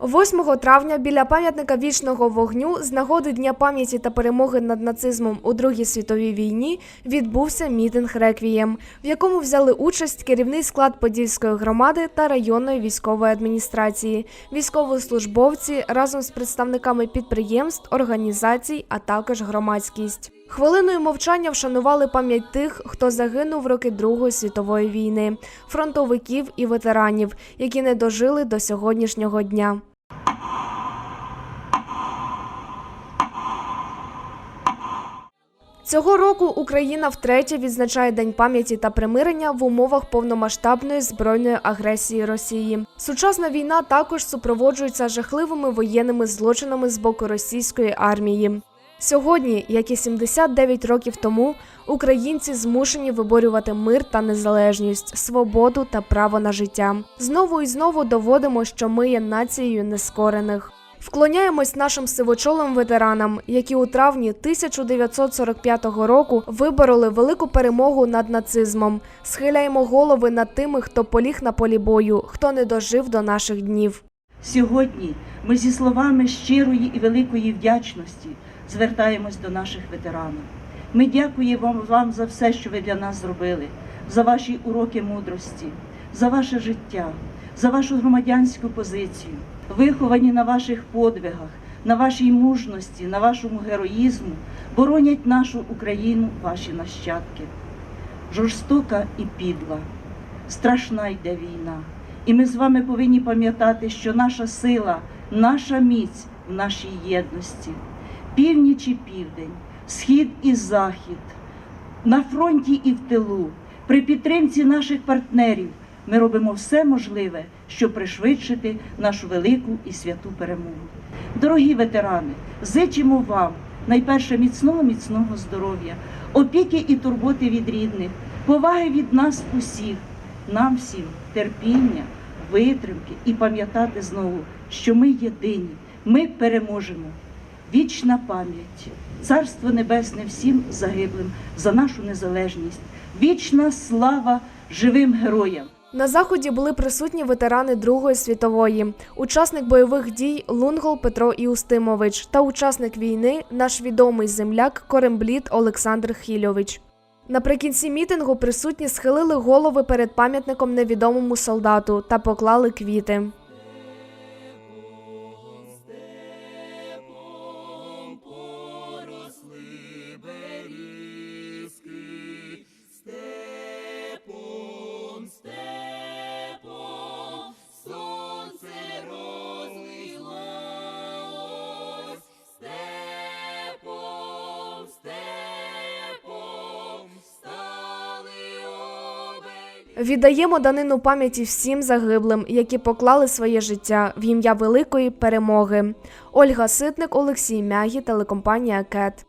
8 травня біля пам'ятника вічного вогню з нагоди Дня пам'яті та перемоги над нацизмом у Другій світовій війні відбувся мітинг реквієм, в якому взяли участь керівний склад Подільської громади та районної військової адміністрації, військовослужбовці разом з представниками підприємств, організацій, а також громадськість. Хвилиною мовчання вшанували пам'ять тих, хто загинув в роки Другої світової війни, фронтовиків і ветеранів, які не дожили до сьогоднішнього дня. Цього року Україна втретє відзначає День пам'яті та примирення в умовах повномасштабної збройної агресії Росії. Сучасна війна також супроводжується жахливими воєнними злочинами з боку російської армії. Сьогодні, як і 79 років тому, українці змушені виборювати мир та незалежність, свободу та право на життя. Знову і знову доводимо, що ми є нацією нескорених. Вклоняємось нашим сивочолим ветеранам, які у травні 1945 року вибороли велику перемогу над нацизмом. Схиляємо голови над тими, хто поліг на полі бою, хто не дожив до наших днів. Сьогодні ми зі словами щирої і великої вдячності звертаємось до наших ветеранів. Ми дякуємо вам, за все, що ви для нас зробили, за ваші уроки мудрості, за ваше життя, за вашу громадянську позицію, виховані на ваших подвигах, на вашій мужності, на вашому героїзму, боронять нашу Україну ваші нащадки. Жорстока і підла, страшна йде війна. І ми з вами повинні пам'ятати, що наша сила, наша міць в нашій єдності. Північ і південь, схід і захід, на фронті і в тилу, при підтримці наших партнерів ми робимо все можливе, щоб пришвидшити нашу велику і святу перемогу. Дорогі ветерани, зичимо вам найперше міцного, міцного здоров'я, опіки і турботи від рідних, поваги від нас усіх, нам всім терпіння, витримки і пам'ятати знову, що ми єдині, ми переможемо. Вічна пам'ять, царство небесне всім загиблим за нашу незалежність, вічна слава живим героям. На заході були присутні ветерани Другої світової, учасник бойових дій Лунгол Петро Іустимович та учасник війни, наш відомий земляк Корембліт Олександр Хільович. Наприкінці мітингу присутні схилили голови перед пам'ятником невідомому солдату та поклали квіти. Віддаємо данину пам'яті всім загиблим, які поклали своє життя в ім'я великої перемоги. Ольга Ситник, Олексій Мягі, телекомпанія Кет.